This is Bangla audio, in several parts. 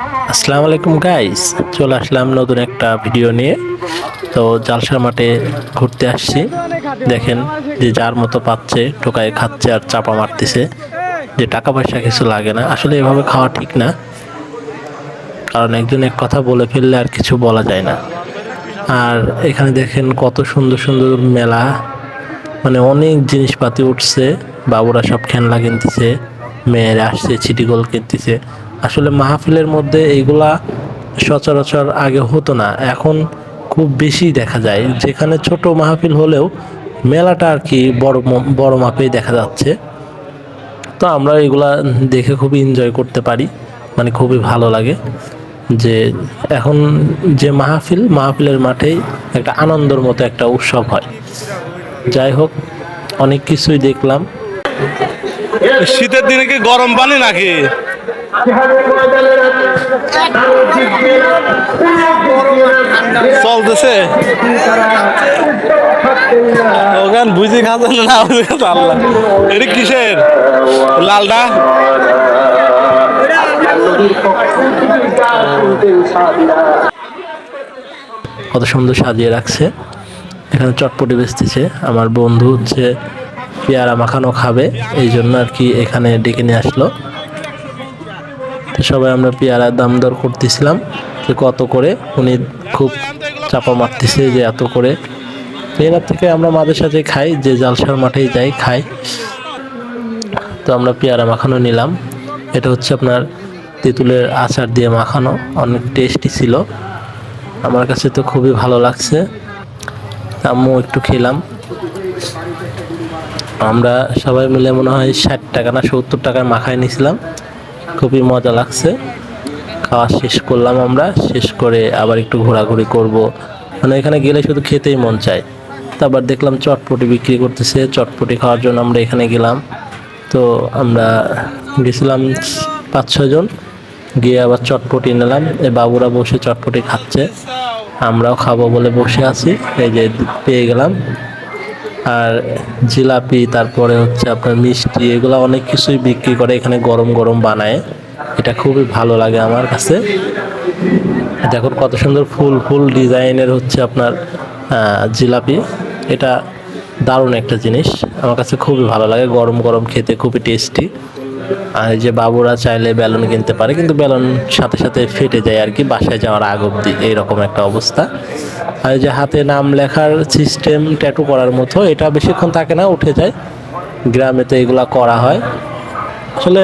আসসালামু আলাইকুম গাইস চলে আসলাম নতুন একটা ভিডিও নিয়ে। তো জালসার মাঠে ঘুরতে আসছি। দেখেন যে যার মতো পাচ্ছে, টোকায় খাচ্ছে আর চাপা মারতেছে। যে টাকা পয়সা কিছু লাগে না। আসলে এভাবে খাওয়া ঠিক না। কারণ একজন এক কথা বলে ফেললে আর কিছু বলা যায় না। আর এখানে দেখেন কত সুন্দর সুন্দর মেলা। মানে অনেক জিনিসপাতি উঠছে। বাবুরা সব খেলনা কিনতেছে। মেয়েরা আসছে ছিটিগোল কিনতেছে। আসলে মাহফিলের মধ্যে এইগুলা সচরাচর আগে হতো না। এখন খুব বেশি দেখা যায়। যেখানে ছোট মাহফিল হলেও মেলাটা আর কি বড় বড় মাপেই দেখা যাচ্ছে। তো আমরা এগুলা দেখে খুবই এনজয় করতে পারি। মানে খুবই ভালো লাগে যে এখন যে মাহফিল, মাহফিলের মাঠেই একটা আনন্দের মতো একটা উৎসব হয়। যাই হোক, অনেক কিছুই দেখলাম। শীতের দিনে কি গরম পানি নাকি? চলতেছে। ওখান বুঝি খাচ্ছেন না আল্লাহ। এটা কিসের? লালটা কত সুন্দর সাজিয়ে রাখছে। এখানে চটপটি বেচতেছে। আমার বন্ধু হচ্ছে পেয়ারা মাখানো খাবে এই জন্য আর কি এখানে ডেকে নিয়ে আসলো। সবাই আমরা পেয়ারার দাম দর করতেছিলাম যে কত করে। উনি খুব চাপা মারতেছে যে এত করে। এনার থেকে আমরা মাঝে সাথে খাই, যে জালসার মাঠেই যাই, খাই। তো আমরা পেয়ারা মাখানো নিলাম। এটা হচ্ছে আপনার তেঁতুলের আচার দিয়ে মাখানো। অনেক টেস্টি ছিল। আমার কাছে তো খুবই ভালো লাগছে। আম্মু একটু খেলাম। আমরা সবাই মিলে মনে হয় ষাট টাকা না সত্তর টাকায় মাখায় নিয়েছিলাম খুবই মজা লাগছে। খাওয়া শেষ করলাম আমরা, শেষ করে আবার একটু ঘোরাঘুরি করব। মানে এখানে গেলে শুধু খেতেই মন চায়। তারপর দেখলাম চটপটি বিক্রি করতেছে, চটপটি খাওয়ার জন্য আমরা এখানে গেলাম। তো আমরা গেছিলাম পাঁচ ছজন গিয়ে আবার চটপটি নিলাম। এ বাবুরা বসে চটপটি খাচ্ছে, আমরাও খাব বলে বসে আছি। এই যে পেয়ে গেলাম। আর জিলাপি, তারপরে হচ্ছে আপনার মিষ্টি, এগুলো অনেক কিছুই বিক্রি করে এখানে গরম গরম বানায়। এটা খুবই ভালো লাগে আমার কাছে। দেখুন কত সুন্দর ফুল ফুল ডিজাইনের হচ্ছে আপনার জিলাপি। এটা দারুণ একটা জিনিস। আমার কাছে খুবই ভালো লাগে, গরম গরম খেতে খুবই টেস্টি এই যে বাবুরা চাইলে বেলুন কিনতে পারে, কিন্তু বেলুন সাথে সাথে ফেটে যায় আর কি, বাসায় যাওয়ার আগ অব্দি এইরকম একটা অবস্থা। আর যে হাতে নাম লেখার সিস্টেম ট্যাটু করার মতো, এটা বেশিক্ষণ থাকে না, উঠে যায়। গ্রামে তো এগুলা করা হয়। আসলে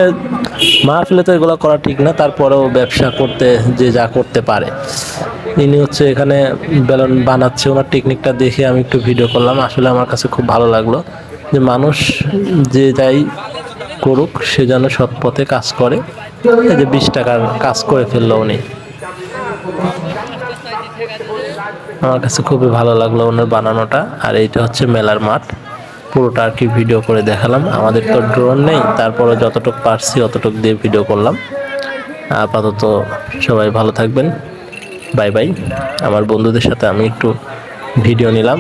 মাহফিলে তো এগুলো করা ঠিক না, তারপরেও ব্যবসা করতে, যে যা করতে পারে। ইনি হচ্ছে এখানে বেলুন বানাচ্ছে, ওনার টেকনিকটা দেখে আমি একটু ভিডিও করলাম, আসলে আমার কাছে খুব ভালো লাগল। যে মানুষ যে যাই করুক, সে যেন সৎ পথে কাজ করে। এই যে বিশ টাকার কাজ করে ফেলল উনি। আমার কাছে খুবই ভালো লাগল ওনার বানানোটা, আর এইটা হচ্ছে মেলার মাঠ। পুরোটা আর কি ভিডিও করে দেখালাম। আমাদের তো ড্রোন নেই তারপরে যতটুকু পারছি অতটুকু দিয়ে ভিডিও করলাম। আপাতত সবাই ভালো থাকবেন। Bye bye. আমার বন্ধুদের সাথে আমি একটু ভিডিও নিলাম।